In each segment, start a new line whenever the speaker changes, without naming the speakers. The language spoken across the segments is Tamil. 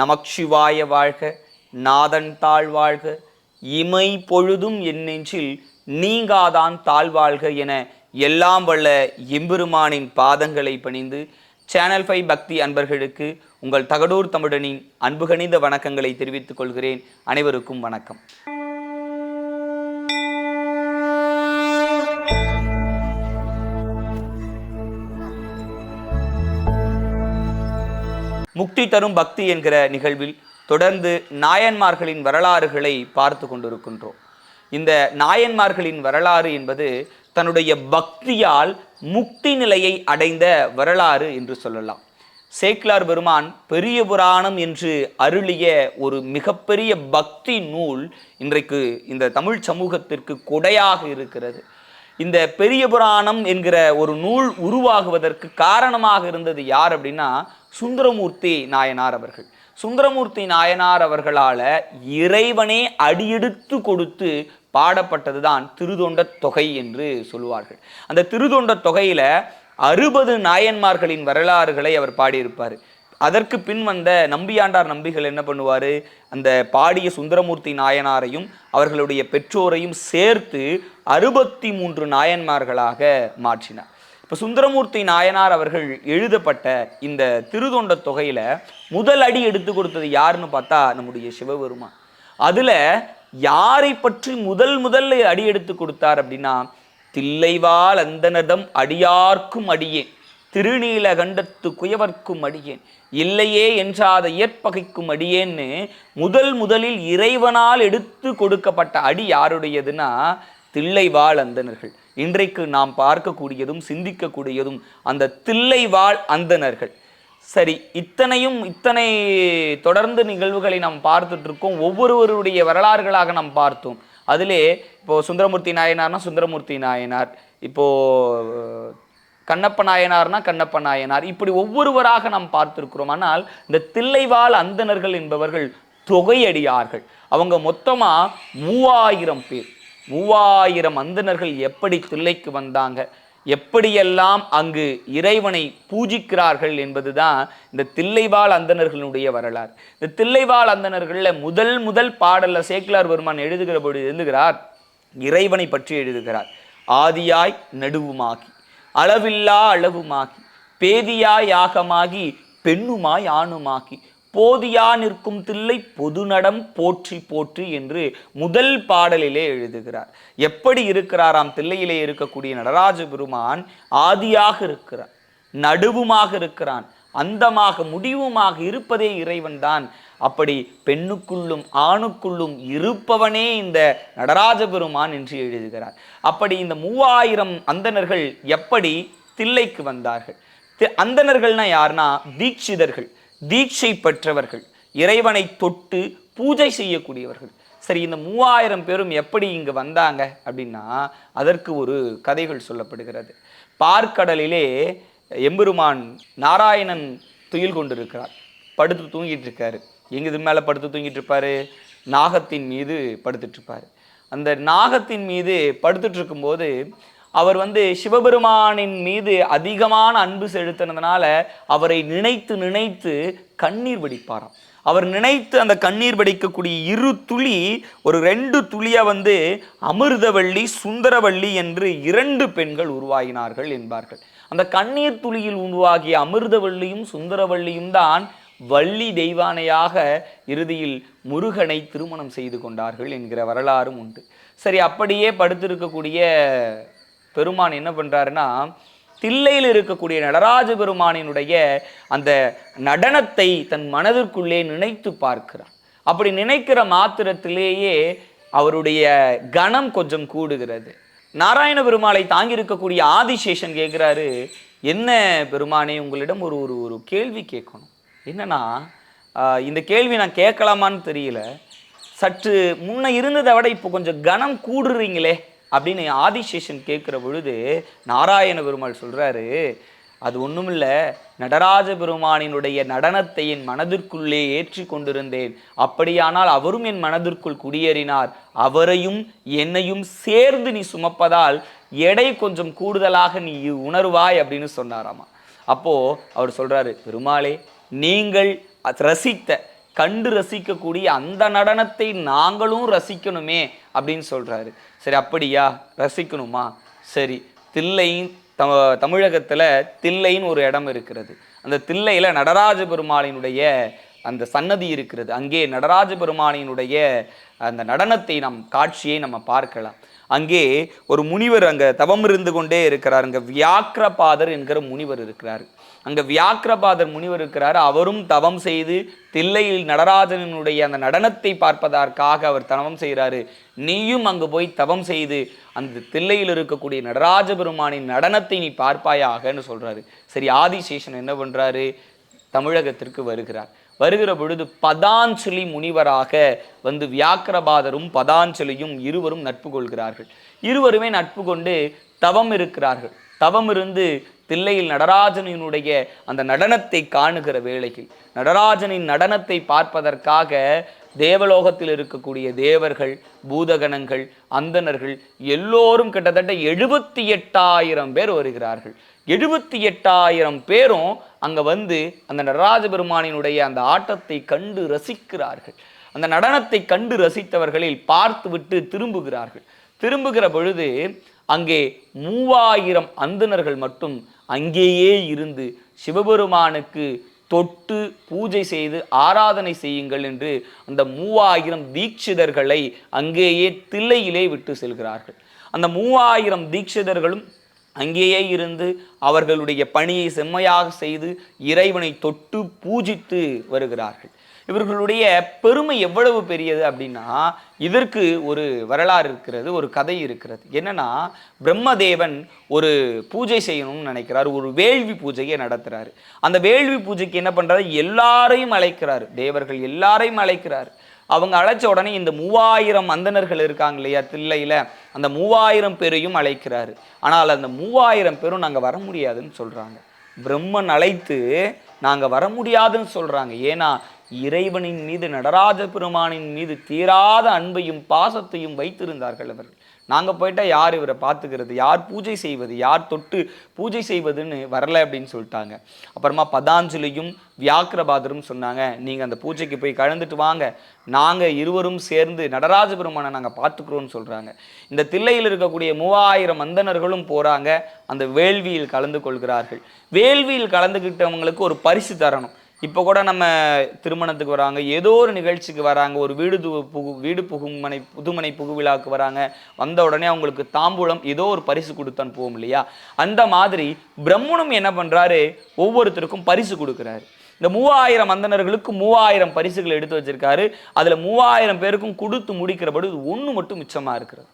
நமச்சிவாய வாழ்க நாதன் தாழ் வாழ்க இமை பொழுதும் என் நெஞ்சில் நீங்காதான் தாழ்வாழ்க என எல்லாம் வல்ல எம்பெருமானின் பாதங்களை பணிந்து சேனல் ஃபைவ் பக்தி அன்பர்களுக்கு உங்கள் தகடூர் தமிழனின் அன்புகணிந்த வணக்கங்களை தெரிவித்துக் கொள்கிறேன். அனைவருக்கும் வணக்கம். முக்தி தரும் பக்தி என்கிற நிகழ்வில் தொடர்ந்து நாயன்மார்களின் வரலாறுகளை பார்த்து கொண்டிருக்கின்றோம். இந்த நாயன்மார்களின் வரலாறு என்பது தன்னுடைய பக்தியால் முக்தி நிலையை அடைந்த வரலாறு என்று சொல்லலாம். சேக்கிலார் பெருமான் பெரிய புராணம் என்று அருளிய ஒரு மிகப்பெரிய பக்தி நூல் இன்றைக்கு இந்த தமிழ் சமூகத்திற்கு கொடையாக இருக்கிறது. இந்த பெரிய புராணம் என்கிற ஒரு நூல் உருவாகுவதற்கு காரணமாக இருந்தது யார் அப்படின்னா சுந்தரமூர்த்தி நாயனார் அவர்கள். சுந்தரமூர்த்தி நாயனார் அவர்களால் இறைவனே அடியெடுத்து கொடுத்து பாடப்பட்டதுதான் திருதொண்ட தொகை என்று சொல்லுவார்கள். அந்த திருதொண்ட தொகையில் அறுபது நாயன்மார்களின் வரலாறுகளை அவர் பாடியிருப்பார். அதற்கு பின் வந்த நம்பியாண்டார் நம்பிகள் என்ன பண்ணுவார்? அந்த பாடிய சுந்தரமூர்த்தி நாயனாரையும் அவர்களுடைய பெற்றோரையும் சேர்த்து அறுபத்தி மூன்று நாயன்மார்களாக மாற்றினார். இப்போ சுந்தரமூர்த்தி நாயனார் அவர்கள் எழுதப்பட்ட இந்த திருதொண்ட தொகையில் முதல் அடி எடுத்து கொடுத்தது யாருன்னு பார்த்தா நம்முடைய சிவபெருமான். அதில் யாரை பற்றி முதல் முதல்ல அடி எடுத்து கொடுத்தார் அப்படின்னா தில்லைவால் அந்தனதம் அடியார்க்கும் அடியேன் திருநீலகண்டத்து குயவர்க்கும் அடியேன் இல்லையே என்றாத இயற்பகைக்கும் அடியேன்னு முதல் முதலில் இறைவனால் எடுத்து கொடுக்கப்பட்ட அடி யாருடையதுன்னா தில்லைவாழ் அந்தனர்கள் இன்றைக்கு நாம் பார்க்கக்கூடியதும் சிந்திக்கக்கூடியதும் அந்த தில்லைவாழ் அந்தனர்கள் சரி இத்தனையும் இத்தனை தொடர்ந்து நிகழ்வுகளை நாம் பார்த்துட்டு இருக்கோம் ஒவ்வொருவருடைய வரலாறுகளாக நாம் பார்த்தோம். அதிலே இப்போ சுந்தரமூர்த்தி நாயனார்னா சுந்தரமூர்த்தி நாயனார் இப்போது கண்ணப்ப நாயனார்னா கண்ணப்ப நாயனார் இப்படி ஒவ்வொருவராக நாம் பார்த்துருக்கிறோம். ஆனால் இந்த தில்லைவாழ் அந்தணர்கள் என்பவர்கள் தொகையடியார்கள். அவங்க மொத்தமாக மூவாயிரம் பேர். மூவாயிரம் அந்தணர்கள் எப்படி தில்லைக்கு வந்தாங்க? எப்படியெல்லாம் அங்கு இறைவனை பூஜிக்கிறார்கள் என்பதுதான் இந்த தில்லைவாழ் அந்தணர்களுடைய வரலாறு. இந்த தில்லைவாழ் அந்தணர்களில் முதல் முதல் பாடலில் சேக்கிலார் பெருமான் எழுதுகிற பொழுது எழுதுகிறார் இறைவனை பற்றி எழுதுகிறார். ஆதியாய் நடுவுமாகி அளவில்லா அளவுமாகி பேதியாய் யாகமாகி பெண்ணுமாய் ஆணுமாகி போதியா நிற்கும் தில்லை பொதுநடம் போற்றி போற்றி என்று முதல் பாடலிலே எழுதுகிறார். எப்படி இருக்கிறாராம் தில்லையிலே இருக்கக்கூடிய நடராஜ பெருமான் ஆதியாக இருக்கிறார் நடுவுமாக இருக்கிறான் அந்தமாக முடிவுமாக இருப்பதே இறைவன்தான் அப்படி பெண்ணுக்குள்ளும் ஆணுக்குள்ளும் இருப்பவனே இந்த நடராஜ பெருமான் என்று எழுதுகிறார். அப்படி இந்த மூவாயிரம் அந்தனர்கள் எப்படி தில்லைக்கு வந்தார்கள்? தி- அந்தணர்கள்னா யாருன்னா தீட்சிதர்கள். தீட்சை பெற்றவர்கள் இறைவனை தொட்டு பூஜை செய்யக்கூடியவர்கள். சரி இந்த மூவாயிரம் பேரும் எப்படி இங்கு வந்தாங்க அப்படின்னா அதற்கு ஒரு கதைகள் சொல்லப்படுகிறது. பார்க்கடலிலே எம்பெருமான் நாராயணன் துயில் கொண்டிருக்கிறார். படுத்து தூங்கிட்டு இருக்காரு. எங்க இது மேலே படுத்து தூங்கிட்டு இருப்பாரு? நாகத்தின் மீது படுத்துட்டு இருப்பாரு. அந்த நாகத்தின் மீது படுத்துட்டு இருக்கும்போது அவர் வந்து சிவபெருமானின் மீது அதிகமான அன்பு செலுத்தினதுனால அவரை நினைத்து நினைத்து கண்ணீர் வடிப்பாராம். அவர் நினைத்து அந்த கண்ணீர் வடிக்கக்கூடிய இரு துளி ஒரு ரெண்டு துளியை வந்து அமிர்தவள்ளி சுந்தரவள்ளி என்று இரண்டு பெண்கள் உருவாகினார்கள் என்பார்கள். அந்த கண்ணீர் துளியில் உருவாகிய அமிர்தவள்ளியும் சுந்தரவள்ளியும் தான் வள்ளி தெய்வானையாக இறுதியில் முருகனை திருமணம் செய்து கொண்டார்கள் என்கிற வரலாறும் உண்டு. சரி அப்படியே படுத்திருக்கக்கூடிய பெருமான் என்ன பண்ணுறாருன்னா தில்லையில் இருக்கக்கூடிய நடராஜ பெருமானினுடைய அந்த நடனத்தை தன் மனதிற்குள்ளே நினைத்து பார்க்கிறார் அப்படி நினைக்கிற மாத்திரத்திலேயே அவருடைய கணம் கொஞ்சம் கூடுகிறது. நாராயண பெருமாளை தாங்கி இருக்கக்கூடிய ஆதிசேஷன் கேட்குறாரு என்ன பெருமானே உங்களிடம் ஒரு ஒரு ஒரு கேள்வி கேட்கணும். என்னன்னா இந்த கேள்வி நான் கேட்கலாமான்னு தெரியல. சற்று முன்ன இருந்ததை விட இப்போ கொஞ்சம் கனம் கூடுறீங்களே. அப்படின்னு ஆதிசேஷன் கேட்குற பொழுது நாராயண பெருமாள் சொல்கிறாரு அது ஒன்றுமில்ல நடராஜ பெருமானினுடைய நடனத்தை என் மனதிற்குள்ளே ஏற்றி கொண்டிருந்தேன். அப்படியானால் அவரும் என் மனதிற்குள் குடியேறினார். அவரையும் என்னையும் சேர்ந்து நீ சுமப்பதால் எடை கொஞ்சம் கூடுதலாக நீ உணர்வாய் அப்படின்னு சொன்னாராமா. அப்போ அவர் சொல்கிறாரு பெருமாளே நீங்கள் ரசித்த கண்டு ரசிக்கக்கூடிய அந்த நடனத்தை நாங்களும் ரசிக்கணுமே அப்படின்னு சொல்கிறாரு சரி அப்படியா? ரசிக்கணுமா? சரி தில்லையின் த தமிழகத்தில் தில்லைன்னு ஒரு இடம் இருக்கிறது. அந்த தில்லையில் நடராஜ பெருமாளினுடைய அந்த சன்னதி இருக்கிறது. அங்கே நடராஜ பெருமானினுடைய அந்த நடனத்தை நம் காட்சியை நம்ம பார்க்கலாம். அங்கே ஒரு முனிவர் அங்கே தவம் இருந்து கொண்டே இருக்கிறார். அங்கே வியாக்கிரபாதர் என்கிற முனிவர் இருக்கிறார். அங்க வியாக்கிரபாதர் முனிவர் இருக்கிறார். அவரும் தவம் செய்து தில்லையில் நடராஜனுடைய அந்த நடனத்தை பார்ப்பதற்காக அவர் தவம் செய்கிறாரு. நீயும் அங்கு போய் தவம் செய்து அந்த தில்லையில் இருக்கக்கூடிய நடராஜ பெருமானின் நடனத்தை நீ பார்ப்பாயாகன்னு சொல்றாரு. சரி ஆதிசேஷன் என்ன பண்றாரு? தமிழகத்திற்கு வருகிறார். வருகிற பொழுது பதாஞ்சலி முனிவராக வந்து வியாக்கிரபாதரும் பதாஞ்சலியும் இருவரும் நட்பு கொள்கிறார்கள். இருவருமே நட்பு கொண்டு தவம் இருக்கிறார்கள். தவம் இருந்து தில்லையில் நடராஜனினுடைய அந்த நடனத்தை காணுகிற வேளையில் நடராஜனின் நடனத்தை பார்ப்பதற்காக தேவலோகத்தில் இருக்கக்கூடிய தேவர்கள் பூதகணங்கள் அந்தனர்கள் எல்லோரும் கிட்டத்தட்ட எழுபத்தி எட்டாயிரம் பேர் வருகிறார்கள். எழுபத்தி எட்டாயிரம் பேரும் அங்கே வந்து அந்த நடராஜ பெருமானினுடைய அந்த ஆட்டத்தை கண்டு ரசிக்கிறார்கள். அந்த நடனத்தை கண்டு ரசித்தவர்களில் பார்த்துவிட்டு திரும்புகிறார்கள். திரும்புகிற பொழுது அங்கே மூவாயிரம் அந்தனர்கள் மட்டும் அங்கேயே இருந்து சிவபெருமானுக்கு தொட்டு பூஜை செய்து ஆராதனை செய்யுங்கள் என்று அந்த மூவாயிரம் தீட்சிதர்களை அங்கேயே தில்லையிலே விட்டு செல்கிறார்கள். அந்த மூவாயிரம் தீட்சிதர்களும் அங்கேயே இருந்து அவர்களுடைய பணியை செம்மையாக செய்து இறைவனை தொட்டு பூஜித்து வருகிறார்கள். இவர்களுடைய பெருமை எவ்வளவு பெரியது அப்படின்னா இதற்கு ஒரு வரலாறு இருக்கிறது ஒரு கதை இருக்கிறது. என்னன்னா பிரம்மதேவன் ஒரு பூஜை செய்யணும்னு நினைக்கிறார் ஒரு வேள்வி பூஜையை நடத்துறாரு. அந்த வேள்வி பூஜைக்கு என்ன பண்ணுறாரு எல்லாரையும் அழைக்கிறாரு. தேவர்கள் எல்லாரையும் அழைக்கிறார். அவங்க அழைச்ச உடனே இந்த மூவாயிரம் அந்தணர்கள் இருக்காங்க இல்லையா தில்லையில அந்த மூவாயிரம் பேரையும் அழைக்கிறாரு. ஆனால் அந்த மூவாயிரம் பேரும் நாங்க வர முடியாதுன்னு சொல்றாங்க. பிரம்மன் அழைத்து நாங்க வர முடியாதுன்னு சொல்றாங்க. ஏன்னா இறைவனின் மீது நடராஜ பெருமானின் மீது தீராத அன்பையும் பாசத்தையும் வைத்திருந்தார்கள் அவர்கள். நாங்கள் போயிட்டால் யார் இவரை பார்த்துக்கிறது? யார் பூஜை செய்வது? யார் தொட்டு பூஜை செய்வதுன்னு வரல அப்படின்னு சொல்லிட்டாங்க. அப்புறமா பதாஞ்சலியும் வியாக்கிரபாதரும் சொன்னாங்க நீங்கள் அந்த பூஜைக்கு போய் கலந்துட்டு வாங்க. நாங்கள் இருவரும் சேர்ந்து நடராஜ பெருமானை நாங்கள் பார்த்துக்கிறோம்னு சொல்கிறாங்க இந்த தில்லையில் இருக்கக்கூடிய மூவாயிரம் மந்தனர்களும் போகிறாங்க அந்த வேள்வியில் கலந்து கொள்கிறார்கள். வேள்வியில் கலந்துக்கிட்டவங்களுக்கு ஒரு பரிசு தரணும். இப்போ கூட நம்ம திருமணத்துக்கு வராங்க ஏதோ ஒரு நிகழ்ச்சிக்கு வராங்க ஒரு வீடு புகு வீடு புகுமனை புதுமனை புகுவிழாவுக்கு வராங்க வந்த உடனே அவங்களுக்கு தாம்பூலம் ஏதோ ஒரு பரிசு கொடுத்து அனுப்புவோம் இல்லையா? அந்த மாதிரி பிரம்மனும் என்ன பண்ணுறாரு ஒவ்வொருத்தருக்கும் பரிசு கொடுக்குறாரு. இந்த மூவாயிரம் அந்தனர்களுக்கு மூவாயிரம் பரிசுகளை எடுத்து வச்சிருக்காரு. அதில் மூவாயிரம் பேருக்கும் கொடுத்து முடிக்கிறபடி ஒன்று மட்டும் மிச்சமாக இருக்கிறது.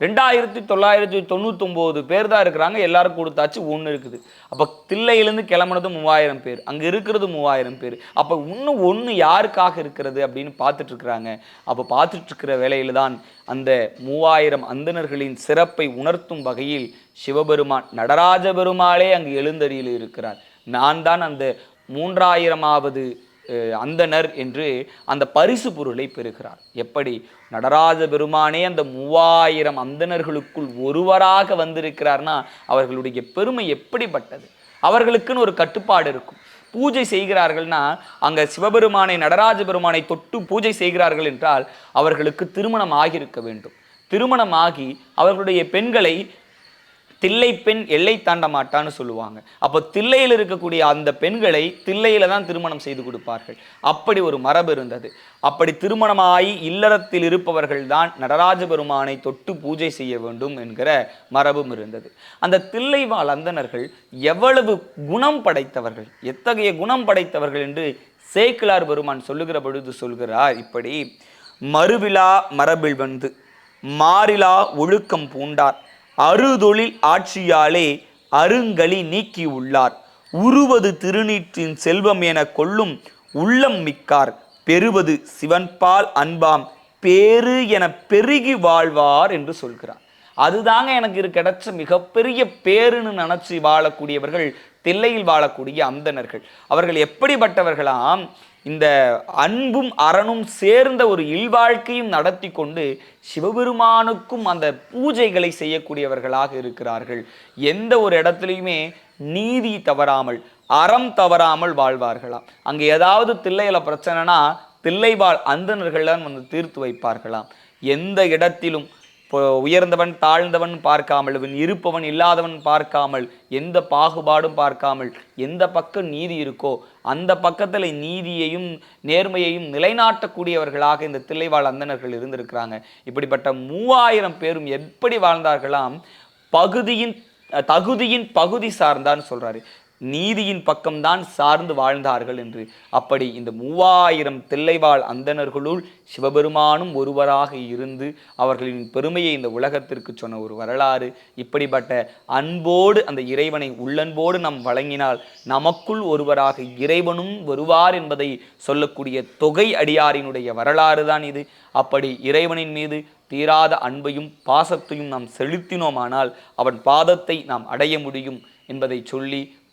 ரெண்டாயிரத்தி தொள்ளாயிரத்தி தொண்ணூத்தொம்போது பேர் தான் இருக்கிறாங்க எல்லாரும் கொடுத்தாச்சு ஒன்று இருக்குது. அப்போ தில்லையிலேருந்து கிளம்புனது மூவாயிரம் பேர் அங்கே இருக்கிறது மூவாயிரம் பேர். அப்போ இன்னும் ஒன்று யாருக்காக இருக்கிறது அப்படின்னு பார்த்துட்ருக்குறாங்க அப்போ பார்த்துட்ருக்கிற வேலையில் தான் அந்த மூவாயிரம் அந்தணர்களின் சிறப்பை உணர்த்தும் வகையில் சிவபெருமான் நடராஜ பெருமாளே அங்கு எழுந்தறியில் இருக்கிறார் நான் தான் அந்த மூன்றாயிரமாவது அந்தனர் அந்தணர் என்று அந்த பரிசு பொருளை பெறுகிறார். எப்படி? நடராஜ பெருமானே அந்த மூவாயிரம் அந்தணர்களுக்குள் ஒருவராக வந்திருக்கிறார்னா அவர்களுடைய பெருமை எப்படிப்பட்டது? அவர்களுக்குன்னு ஒரு கட்டுப்பாடு இருக்கும். பூஜை செய்கிறார்கள்னா அங்க சிவபெருமானை நடராஜ பெருமானை தொட்டு பூஜை செய்கிறார்கள் என்றால் அவர்களுக்கு திருமணம் ஆகியிருக்க வேண்டும். திருமணம் ஆகி அவர்களுடைய பெண்களை தில்லை பெண் எல்லை தாண்ட மாட்டான்னு சொல்லுவாங்க. அப்போ தில்லையில் இருக்கக்கூடிய அந்த பெண்களை தில்லையில தான் திருமணம் செய்து கொடுப்பார்கள். அப்படி ஒரு மரபு இருந்தது. அப்படி திருமணமாகி இல்லறத்தில் இருப்பவர்கள் தான் நடராஜ பெருமானை தொட்டு பூஜை செய்ய வேண்டும் என்கிற மரபும் இருந்தது. அந்த தில்லை வாழ் அந்தனர்கள் எவ்வளவு குணம் படைத்தவர்கள் எத்தகைய குணம் படைத்தவர்கள் என்று சேக்கிலார் பெருமான் சொல்லுகிற பொழுது சொல்கிறார் இப்படி மறுவிழா மரபில் வந்து மாறிலா ஒழுக்கம் பூண்டார் அறுதொழில் ஆட்சியாலே அருங்களி நீக்கி உள்ளார் உருவது திருநீற்றின் செல்வம் என கொள்ளும் உள்ளம் மிக்கார். பெறுவது சிவன்பால் அன்பாம். பேரு என பெருகி வாழ்வார் என்று சொல்கிறார். அதுதாங்க எனக்கு இரு கிடைச்ச மிகப்பெரிய பேருன்னு நினச்சி வாழக்கூடியவர்கள் தில்லையில் வாழக்கூடிய அந்தனர்கள் அவர்கள் எப்படிப்பட்டவர்களாம்? இந்த அன்பும் அறனும் சேர்ந்த ஒரு இல்வாழ்க்கையும் நடத்தி கொண்டு சிவபெருமானுக்கும் அந்த பூஜைகளை செய்யக்கூடியவர்களாக இருக்கிறார்கள். எந்த ஒரு இடத்துலையுமே நீதி தவறாமல் அறம் தவறாமல் வாழ்வார்களாம். அங்கே ஏதாவது தில்லையில பிரச்சனைனா தில்லைவாழ் அந்தணர்கள் தான் வந்து தீர்த்து வைப்பார்களாம். எந்த இடத்திலும் இப்போ உயர்ந்தவன் தாழ்ந்தவன் பார்க்காமல் இவன் இருப்பவன் இல்லாதவன் பார்க்காமல் எந்த பாகுபாடும் பார்க்காமல் எந்த பக்கம் நீதி இருக்கோ அந்த பக்கத்தில் நீதியையும் நேர்மையையும் நிலைநாட்டக்கூடியவர்களாக இந்த தில்லைவாழ் அந்தணர்கள் இருந்திருக்கிறாங்க. இப்படிப்பட்ட மூவாயிரம் பேரும் எப்படி வாழ்ந்தார்களாம்? பகுதியின் தகுதியின் பகுதி சார்ந்தான்னு சொல்கிறாரு நீதியின் பக்கம்தான் சார்ந்து வாழ்ந்தார்கள் என்று. அப்படி இந்த மூவாயிரம் தில்லைவாழ் அந்தணர்களுள் சிவபெருமானும் ஒருவராக இருந்து அவர்களின் பெருமையை இந்த உலகத்திற்கு சொன்ன ஒரு வரலாறு. இப்படிப்பட்ட அன்போடு அந்த இறைவனை உள்ளன்போடு நாம் வழங்கினால் நமக்குள் ஒருவராக இறைவனும் வருவார் என்பதை சொல்லக்கூடிய தொகை அடியாரினுடைய வரலாறு தான் இது. அப்படி இறைவனின் மீது தீராத அன்பையும் பாசத்தையும் நாம் செலுத்தினோமானால் அவன் பாதத்தை நாம் அடைய முடியும் என்பதை சொல்லி